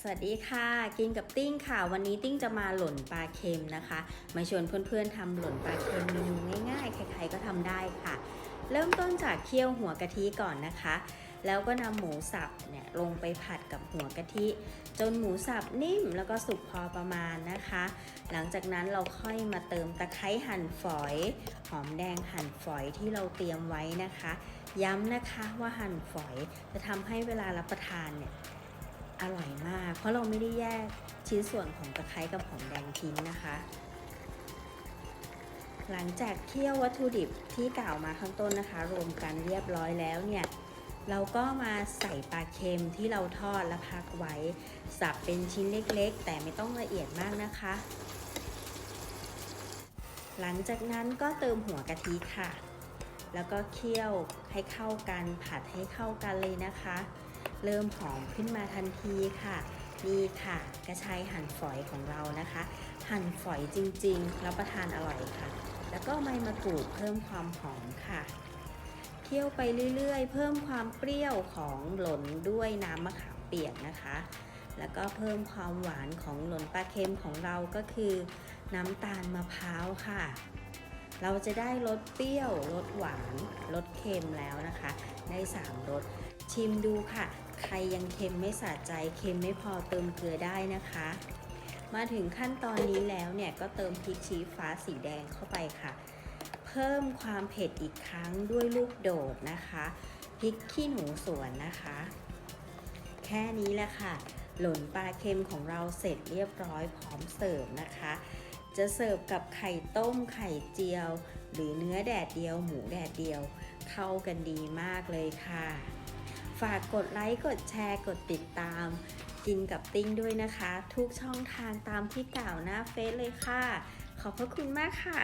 สวัสดีค่ะ กินกับติ้งค่ะ วันนี้ติ้งจะมาหล่นปลาเค็มนะคะ มาชวนเพื่อนๆทำหล่นปลาเค็มเมนูง่ายๆ ใครๆก็ทำได้ค่ะ เริ่มต้นจากเคี่ยวหัวกะทิก่อนนะคะ แล้วก็นำหมูสับเนี่ยลงไปผัดกับหัวกะทิ จนหมูสับนิ่มแล้วก็สุกพอประมาณนะคะ หลังจากนั้นเราค่อยมาเติมตะไคร้หั่นฝอย หอมแดงหั่นฝอยที่เราเตรียมไว้นะคะ ย้ำนะคะว่าหั่นฝอยจะทำให้เวลารับประทานเนี่ย อร่อยมาก เพราะเราไม่ได้แยกชิ้นส่วนของตะไคร้กับหอมแดงทิ้งนะคะ หลังจากเคี่ยววัตถุดิบที่กล่าวมาข้างต้นนะคะ รวมกันเรียบร้อยแล้วเนี่ยเราก็มาใส่ปลาเค็มที่เราทอดและพักไว้ สับเป็นชิ้นเล็กๆ แต่ไม่ต้องละเอียดมากนะคะ หลังจากนั้นก็เติมหัวกะทิค่ะ แล้วก็เคี่ยวให้เข้ากันผัดให้เข้ากันเลยนะคะ เริ่มหอมขึ้นมาทันทีค่ะนี่ค่ะกระชายหั่นฝอยของเรานะคะ หั่นฝอยจริงๆรับประทานอร่อยค่ะ แล้วก็ใบมะกรูดเพิ่มความหอมค่ะเคี่ยวไปเรื่อยๆ เพิ่มความเปรี้ยวของหล่นด้วยน้ำมะขามเปียกนะคะ แล้วก็เพิ่มความหวานของหล่นปลาเค็มของเราก็คือ น้ำตาลมะพร้าวค่ะ เราจะได้รสเปรี้ยว รสหวาน รสเค็มแล้วนะคะ ได้สามรส ชิมดูค่ะ ใครยังเค็มไม่สะใจ เค็มไม่พอเติมเกลือได้นะคะ มาถึงขั้นตอนนี้แล้วเนี่ยก็เติมพริกชี้ฟ้าสีแดงเข้าไปค่ะ เพิ่มความเผ็ดอีกครั้งด้วยลูกโดดนะคะ พริกขี้หนูสวนนะคะ แค่นี้แหละค่ะ หล่นปลาเค็มของเราเสร็จเรียบร้อยพร้อมเสิร์ฟนะคะ จะเสิร์ฟกับไข่ต้มไข่เจียว หรือเนื้อแดดเดียว หมูแดดเดียว เข้ากันดีมากเลยค่ะ ฝากกดไลค์กดแชร์กดติดตาม กินกับติ้งด้วยนะคะ ทุกช่องทางตามที่กล่าวหน้าเฟซเลยค่ะ ขอบพระคุณมากค่ะ